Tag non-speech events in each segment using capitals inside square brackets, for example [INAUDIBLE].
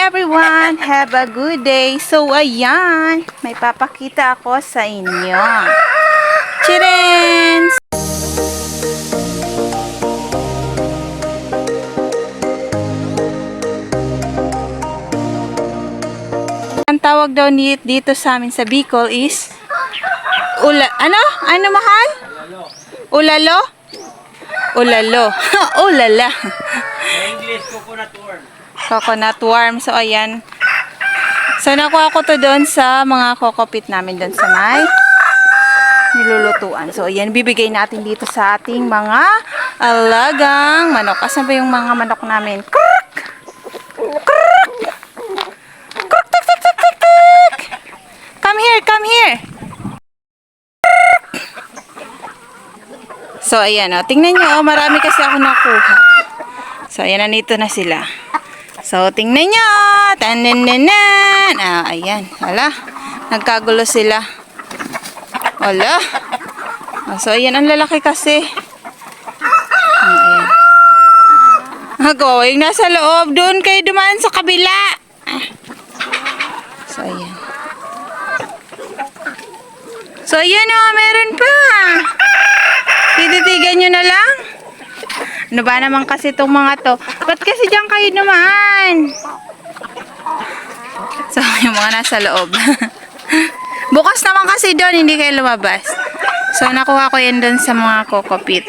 everyone! Have a good day! So, ayan, may papakita ako sa inyo. Chirens! Ang tawag daw dito sa amin sa Bicol is Ula, ano? Ano mahal? Ulalo? Ulalo. [LAUGHS] Ulala. English, coconut worm. Coconut worm. So, ayan. So, nakuha ko to doon sa mga kokopit namin doon sa may nilulutuan. So, ayan. Bibigay natin dito sa ating mga alagang manok. Asan ba yung mga manok namin? Kruk! Kruk! Kruk! Tik, tik, tik, tik, tik! Come here, come here! So, ayan, oh. Tingnan nyo, oh. Marami kasi ako nakuha. So, ayan, nandito na sila. So, tingnan nyo. Tanananan. Ah, ayan. Hala. Nagkagulo sila. Hala. Ah, so, ayan, ang lalaki kasi. Ah. Ako, yung nasa loob. Doon kayo dumaan sa kabila. Ah. So, ayan. So, ayan o. Meron pa. Tititigan nyo na lang. Ano ba naman kasi itong mga to? Ba't kasi dyan kayo naman? So, [LAUGHS] yung mga nasa loob. [LAUGHS] Bukas naman kasi doon, hindi kayo lumabas. So, nakuha ko yan doon sa mga kokopit.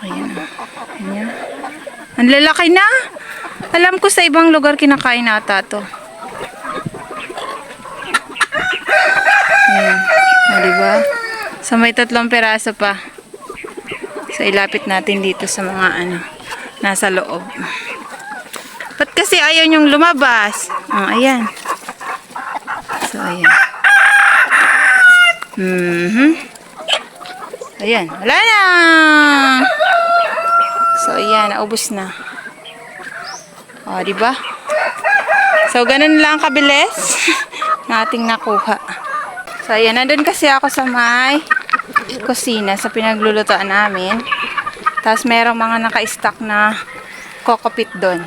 Ayan. Ayan. Ang lalaki na. Alam ko sa ibang lugar kinakain nata to. Ayan. O, diba? So, may tatlong peraso pa. So, ilapit natin dito sa mga ano, nasa loob. Ba't kasi ayaw niyong lumabas? Oh, ayan. So, ayan. Mhm. Ayan, wala na. So, ayan, naubos na. O, di ba? So, ganun lang kabilis [LAUGHS] na ating nakuha. So, ayan, nandun kasi ako sa may kusina sa pinaglulutoan namin. Tapos merong mga naka-stack na kokopit doon.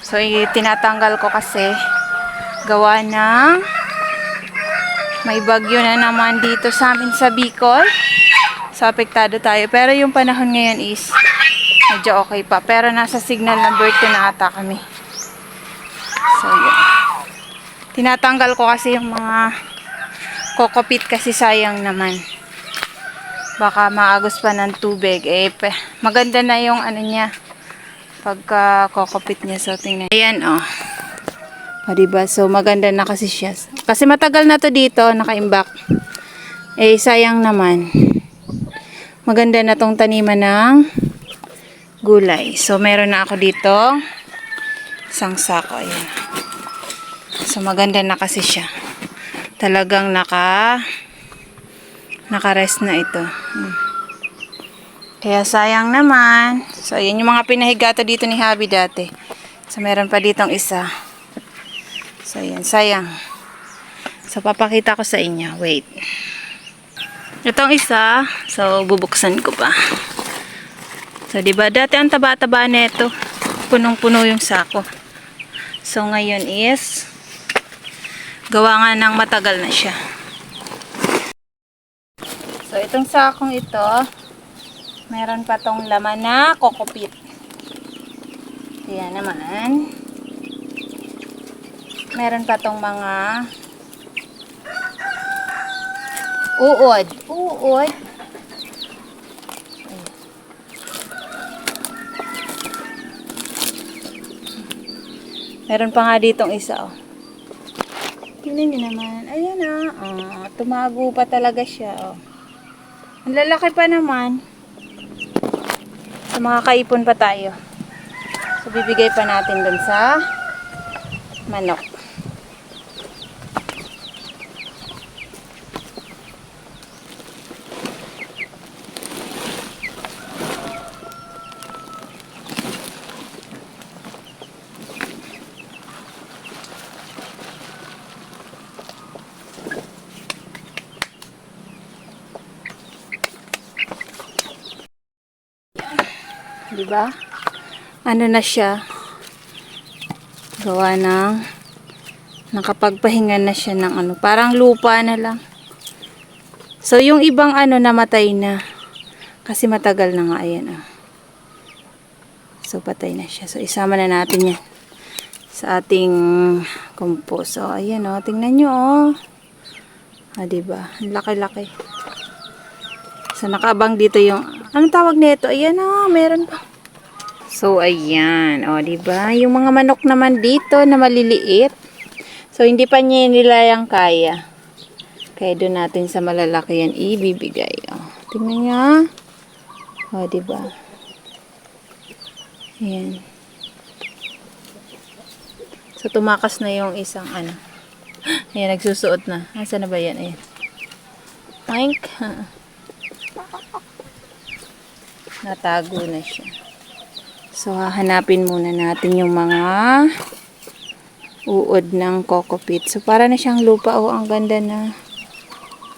So, tinatanggal ko kasi gawa ng may bagyo na naman dito sa amin sa Bicol. So, apektado tayo. Pero yung panahon ngayon is medyo okay pa. Pero nasa signal number 2 na ata kami. So, yun. Tinatanggal ko kasi yung mga kokopit kasi sayang naman baka maagos pa ng tubig. Eh, maganda na yung ano niya. Pagka kokopit niya. So, tingnan. Ayan, oh. O, diba? So, maganda na kasi siya. Kasi matagal na to dito, nakaimbak. Eh, sayang naman. Maganda na tong taniman ng gulay. So, meron na ako dito. Isang sako. Ayan. So, maganda na kasi siya. Talagang naka nakarest na ito. Kaya sayang naman. So, ayan yung mga pinahigato dito ni Habi dati. So, meron pa ditong isa. So, ayan. Sayang. So, papakita ko sa inyo. Wait. Itong isa. So, bubuksan ko pa. So, di ba dati ang taba-taba nito. Punong-puno yung sako. So, ngayon is gawa nga ng matagal na siya. So, itong sakong ito, meron pa tong laman na kokopit. Yan naman. Meron pa tong mga uod. Uod. Ayan. Meron pa nga ditong isa, oh. Tingnan naman. Ayan, ah. Oh, tumago pa talaga siya, oh. Ang lalaki pa naman. So, makakaipon pa tayo. So, bibigay pa natin dun sa manok. Di ba? Ano na siya? Gawa ng nakapagpahinga na siya ng ano, parang lupa na lang. So, yung ibang ano namatay na. Kasi matagal na nga, ayan ah. So, patay na siya. So, isama na natin yan sa ating compost. So, ayan oh, tingnan nyo oh. Ah, diba? Ang laki-laki. So, nakaabang dito yung, anong tawag nito? Ayan oh, meron pa. So, ayan. O, di ba? Yung mga manok naman dito na maliliit. So, hindi pa niya nila yung kaya. Kaya doon natin sa malalaki yan ibibigay. O, tingnan niya. O, di ba? Ayan. So, tumakas na yung isang ano. [GASPS] Ayan, nagsusuot na. Asa na ba yan? Ayan. Oink. [LAUGHS] Natago na siya. So, hahanapin muna natin yung mga uod ng coco pit. So, para na siyang lupa. Oh, ang ganda na.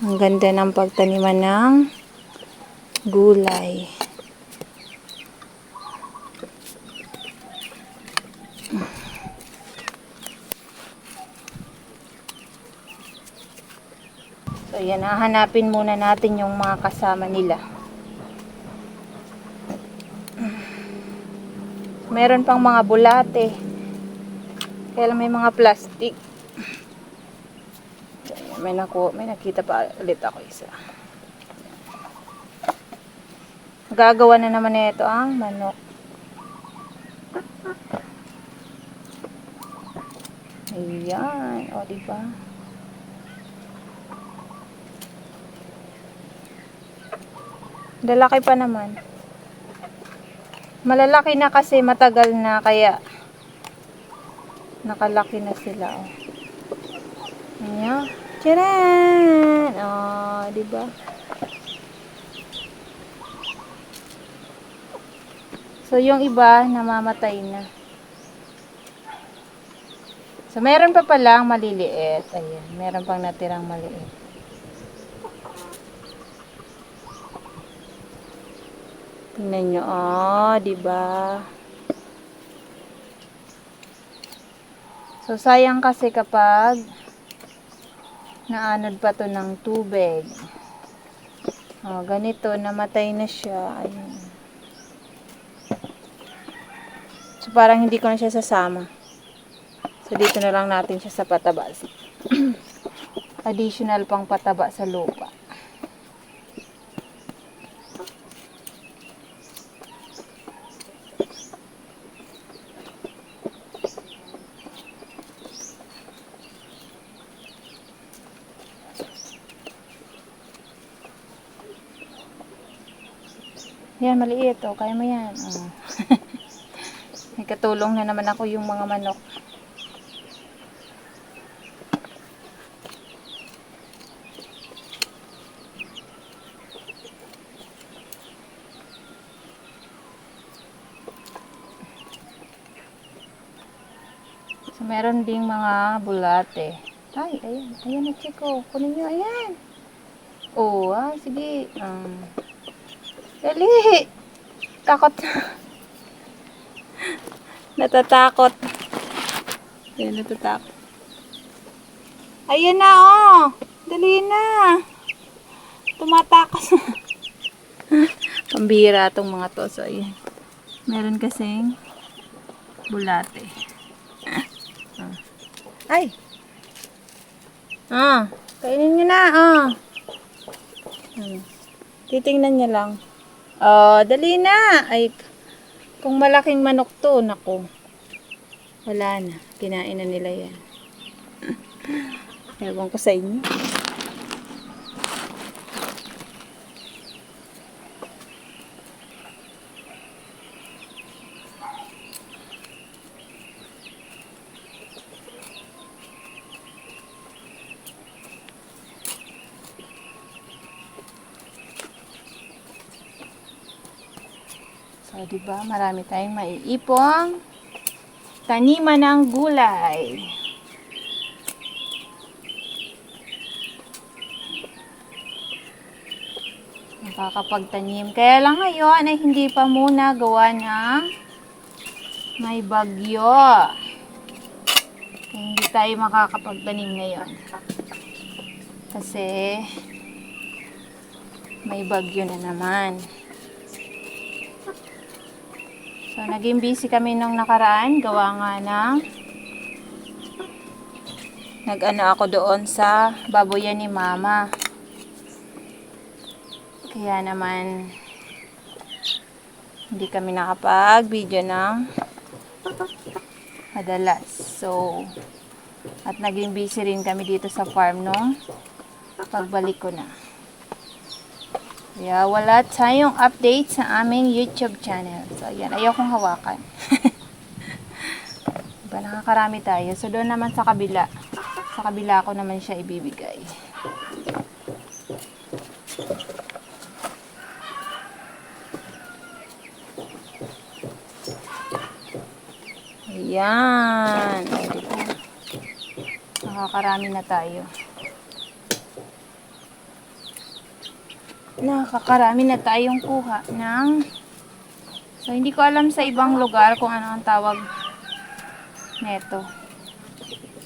Ang ganda ng pagtaniman ng gulay. So, yan. Hahanapin muna natin yung mga kasama nila. Meron pang mga bulate. Kaya may mga plastic. May, naku, may nakita pa ulit ako isa. Gagawa na naman nito ang manok. Ayan. O, diba? Lalaki pa naman. Malalaki na kasi matagal na kaya nakalaki na sila oh. Ayan. Tcharan! Oh, di ba? So yung iba namamatay na. So meron pa palang maliliit. Ayan, meron pang natirang maliit. Tingnan nyo, oh, di ba? So, sayang kasi kapag naanod pa to ng tubig. Oh, ganito, namatay na siya. Ayun. So, parang hindi ko na siya sasama. So, dito na lang natin siya sa pataba. [CLEARS THROAT] Additional pang pataba sa lupa. Maliit. Oh. Kaya mo yan. Oh. May [LAUGHS] katulong na naman ako yung mga manok. So, meron ding mga bulate. Ay, ayan. Ayan na, Chico. Kunin nyo. Ayan. Oo, ah, sige. Um, Dali! Takot. natatakot. Ayan, natatakot. Ayan na, oh! Dali na! Tumatakas. [LAUGHS] Pambira tong mga to. So, ayan. Meron kasing bulate. Ah. Ay! Ah, kainin nyo na, ah. Hmm. Titingnan niya lang. Oh, dali na. Ay, kung malaking manok to, nako. Wala na. Kinain na nila yan. [LAUGHS] Ewan ko sa inyo. So, di ba, marami tayong maiipong taniman ng gulay. Nakakapagtanim. Kaya lang ngayon ay hindi pa muna gawa ng may bagyo. Hindi tayo makakapagtanim ngayon. Kasi may bagyo na naman. So, naging busy kami nung nakaraan. Gawa nga ng nag-ano ako doon sa baboyan ni mama. Kaya naman hindi kami nakapag-video ng madalas. So, at naging busy rin kami dito sa farm nung pagbalik ko na. Kaya wala tayong update sa aming YouTube channel. So, ayan. Ayaw kong hawakan. [LAUGHS] diba, nakakarami tayo. So, doon naman sa kabila. Sa kabila ko naman siya ibibigay. Ayan. Diba? Nakakarami na tayo. Nakakarami na tayong kuha ng... So, hindi ko alam sa ibang lugar kung ano ang tawag neto.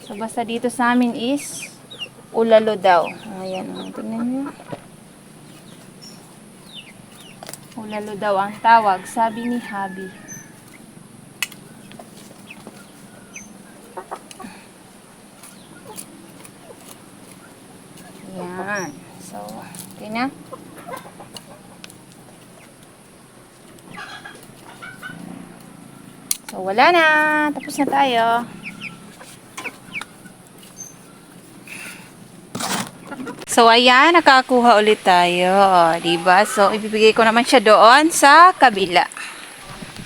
So, basta dito sa amin is ulalo daw. Ayan, o. Tingnan nyo. Ulalo daw ang tawag, sabi ni Habi. Ayan. So, okay na. So, wala na. Tapos na tayo. So, ayan. Nakakuha ulit tayo. O, diba? So, ibibigay ko naman siya doon sa kabila.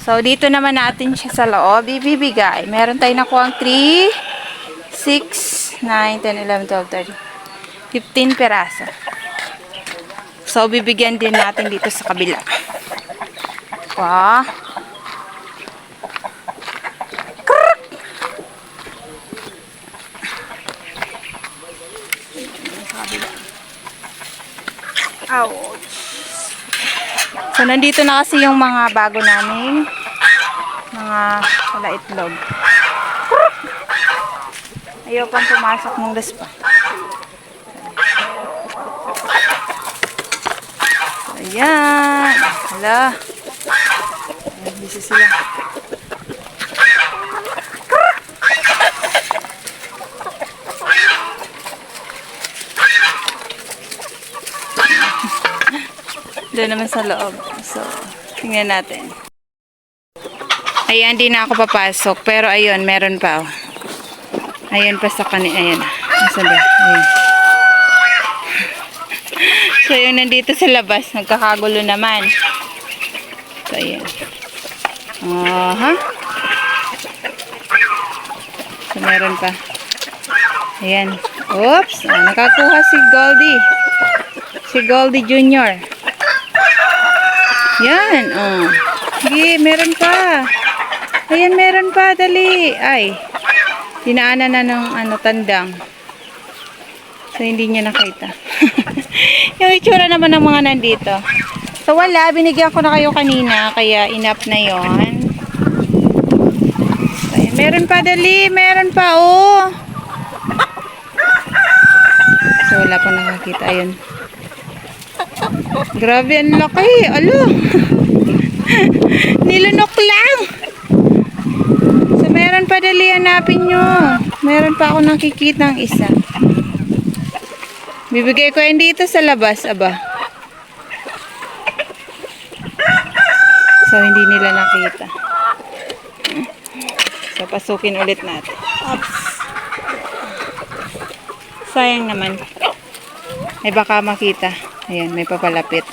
So, dito naman natin siya sa loob. Ibibigay. Meron tayo nakuha 3, 6, 9, 10, 11, 12, 13. 15 peraso. So, bibigyan din natin dito sa kabila. Wow. Ouch. So, nandito na kasi yung mga bago namin. Mga wala itlog. Ayaw pang pumasok ng pa. So, ayan. Hala. Busy sila. Doon naman sa loob. So, tingnan natin. Ayan, di na ako papasok. Pero ayun, meron pa. Oh. Ayun pa sa kanin. Ayan. Nasaan ba? Ayun. [LAUGHS] So, yung nandito sa labas, nagkakagulo naman. So, ayan. Aha. So, meron pa. Ayan. Oops. Ah, nakakuha si Goldie. Si Goldie Junior. Yan, oh. Sige, meron pa. Ayan, meron pa. Dali. Ay. Dinaanan na ng ano, tandang. So, hindi niya nakita. [LAUGHS] yung itsura naman ng mga nandito. So, wala. Binigyan ko na kayo kanina. Kaya, enough na yon. Ayan, meron pa. Dali. Meron pa, oh. So, wala pa nakakita. Ayun. Grabe, ang laki. Alo. [LAUGHS] Nilunok lang. So, meron pa dali. Hanapin nyo. Meron pa ako nakikita ng isa. Bibigay ko yan dito sa labas, aba. So, hindi nila nakita. So, pasukin ulit natin. Oops. Sayang naman. Ay, baka makita. Ayan, may papalapit.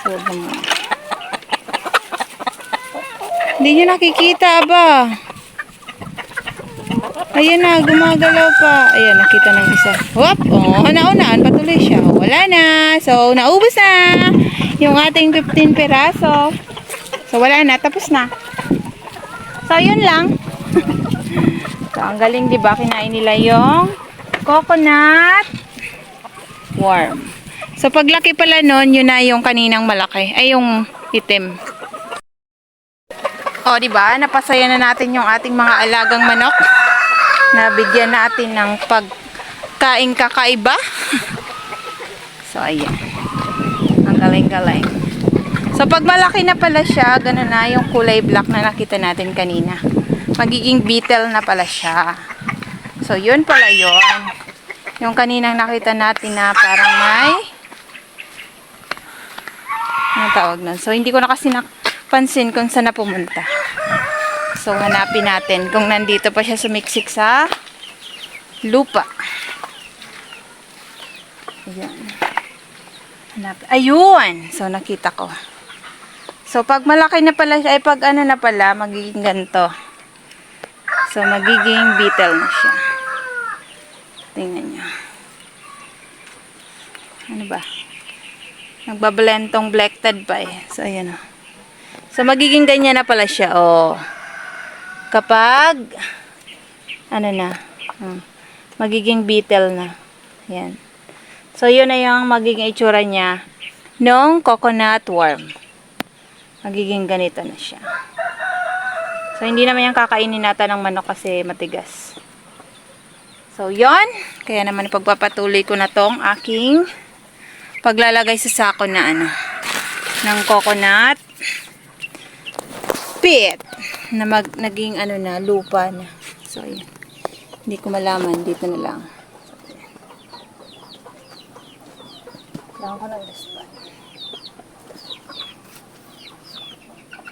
So, bang... Hindi nyo nakikita, aba. Ayan na, gumagalaw pa. Ayan, nakita ng isa. Whoop! Oh, naunaan, patuloy siya. Wala na. So, naubos na. Yung ating 15 peraso. So, wala na. Tapos na. So, yun lang. [LAUGHS] so, ang galing, di ba? Kinain nila yung coconut worm. So, paglaki pala nun, yun na yung kaninang malaki. Ay, yung itim. O, di ba? Napasaya na natin yung ating mga alagang manok. Nabigyan natin ng pagkain kakaiba. [LAUGHS] so, ayan. Ang galing-galing. So, pag malaki na pala siya, ganun na yung kulay black na nakita natin kanina. Magiging beetle na pala siya. So, yun pala yun. Yung kaninang nakita natin na parang may Anong tawag nun? So, hindi ko na kasi napansin kung saan na pumunta. So, hanapin natin kung nandito pa siya sumiksik sa lupa. Ayan. Hanapin. Ayun! So, nakita ko. So, pag malaki na pala siya, ay pag ano na pala, magiging ganito. So, magiging beetle na siya. Tingnan niyo. Ano ba? Nagbablend tong black tad pa eh. So, ayan o. So, magiging ganyan na pala siya. Oh. Kapag, ano na, hmm, magiging beetle na. Ayan. So, yun na yung magiging itsura niya nung coconut worm. Magiging ganito na siya. So, hindi naman yung kakainin natin ng manok kasi matigas. So, yon Kaya naman pagpapatuloy ko na tong aking paglalagay sa sako na ano ng coconut pit na mag, naging ano na lupa na. So yun. Hindi ko malaman. Dito na lang. Kailangan ko ng dustpan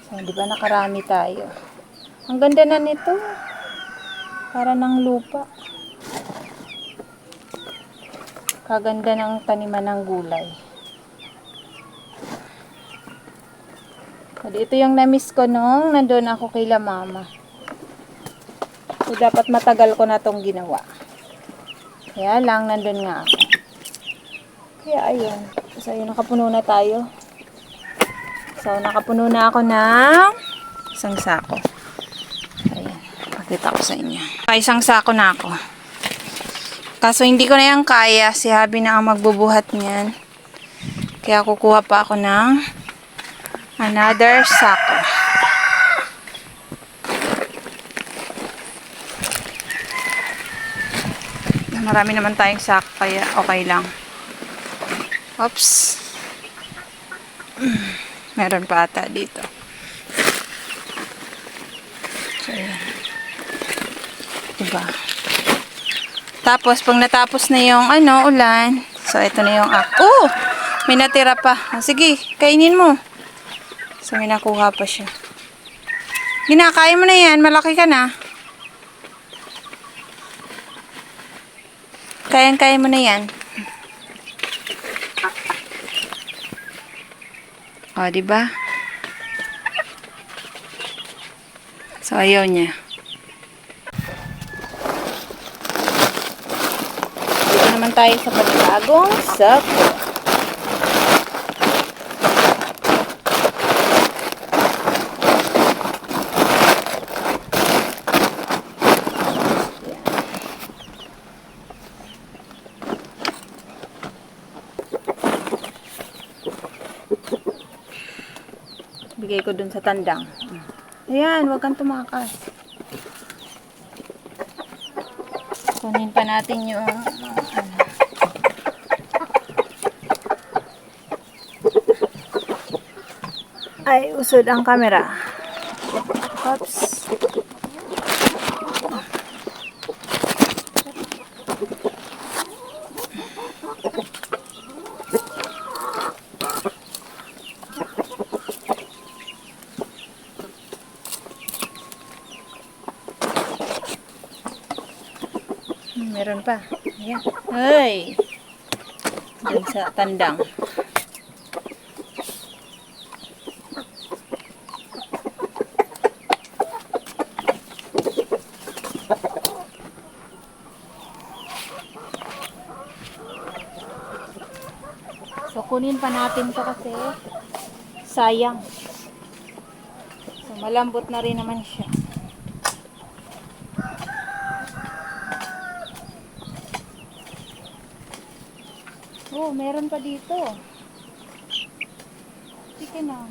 so di ba nakarami tayo? Ang ganda na nito. Para ng lupa Kaganda ng taniman ng gulay. So, ito yung na-miss ko nung nandun ako kay mama. So, dapat matagal ko na tong ginawa. Kaya lang, nandun nga ako. Kaya, ayun. So, ayun, nakapuno na tayo. So, nakapuno na ako ng isang sako. Ayan, pakita ko sa inyo. Isang sako na ako. Kaso hindi ko na yan kaya. Si Habi na ang magbubuhat niyan. Kaya kukuha pa ako ng another sako. Marami naman tayong sako kaya okay lang. Oops. Meron pa ata dito. So, yan. Diba? Tapos, pag natapos na yung ano, ulan, so, ito na yung ak. Oh! May natira pa. Ah, sige, kainin mo. So, may nakuha pa siya. Ginakain mo na yan. Malaki ka na. Kayan-kaya mo na yan. O, di ba? So, ayaw niya. Dito naman tayo sa panibagong sako. Bigay ko dun sa tandang. Ayan, huwag kang tumakas. Kunin pa natin yung Ay, usod ang camera. Oops. Meron pa. Ayan. Ay! Dun sa tandang. Kunin pa natin to kasi sayang. So, malambot na rin naman siya. Oh, meron pa dito. Sige na.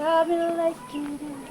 Love you like you do.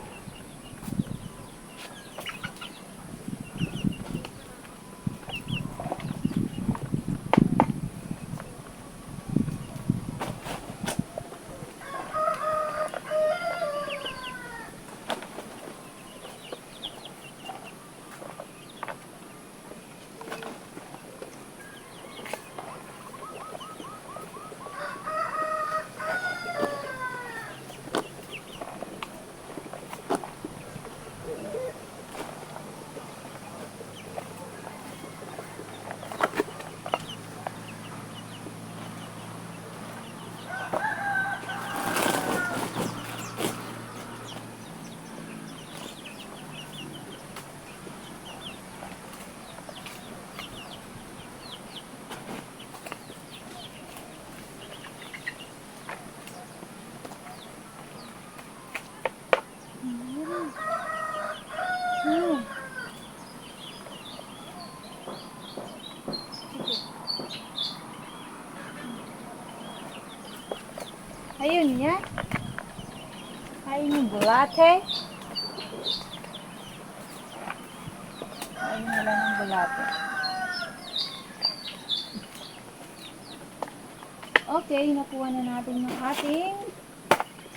Yung bulate. Ayun wala ng bulate. Okay, nakuha na natin yung ating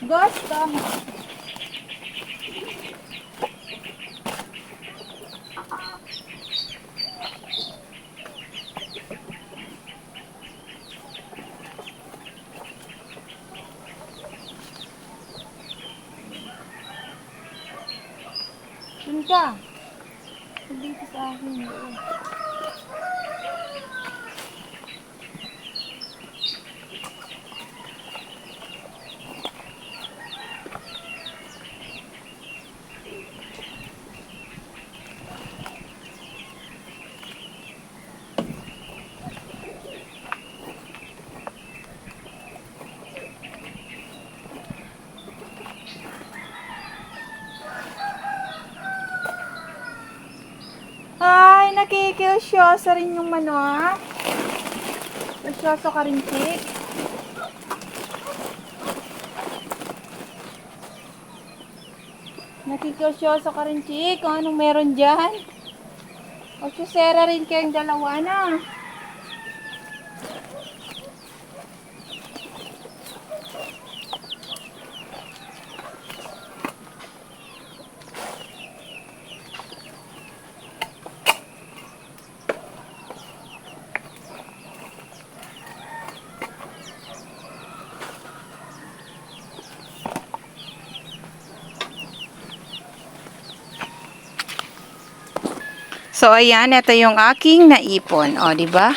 gusto. Ka. Dito sa akin. Ay, nakikilsyoso rin yung manok. Kilsyoso ka rin, Chick. Nakikilsyoso ka rin. Kung anong meron dyan. O, susera rin kayong dalawa na. So, ayan, ito yung aking naipon. O, ba?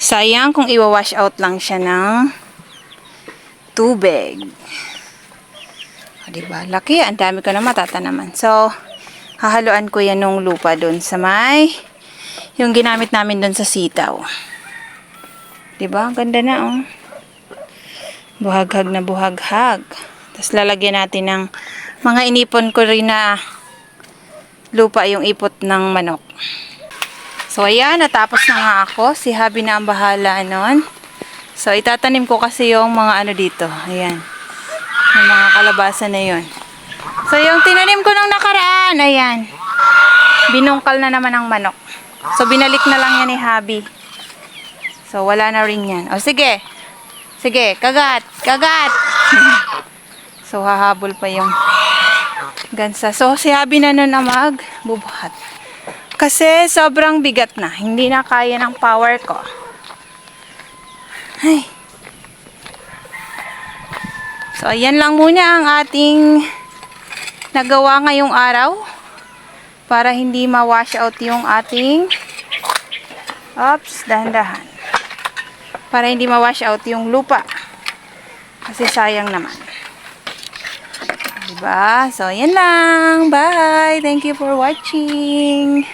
Sayang kung iwa-wash out lang siya ng tubig. O, ba? Laki, ang dami ko na matatanaman. So, hahaluan ko yan ng lupa doon sa may yung ginamit namin doon sa sitaw. Di ba? Ganda na, oh. Buhaghag na buhaghag. Tapos lalagyan natin ng mga inipon ko rin na lupa yung ipot ng manok. So, ayan, natapos na nga ako. Si Habi na ang bahala nun. So, itatanim ko kasi yung mga ano dito. Ayan. Yung mga kalabasa na yun. So, yung tinanim ko nung nakaraan, ayan. Binungkal na naman ang manok. So, binalik na lang yan ni Habi. So, wala na rin yan. O, sige. Sige, kagat. Kagat. [LAUGHS] so, hahabol pa yung gansa. So, si na nun na magbubuhat. Kasi sobrang bigat na. Hindi na kaya ng power ko. Ay. So, ayan lang muna ang ating nagawa ngayong araw. Para hindi ma-wash out yung ating Oops, dahan-dahan. Para hindi ma-wash out yung lupa. Kasi sayang naman. Diba? So, yan lang. Bye! Thank you for watching.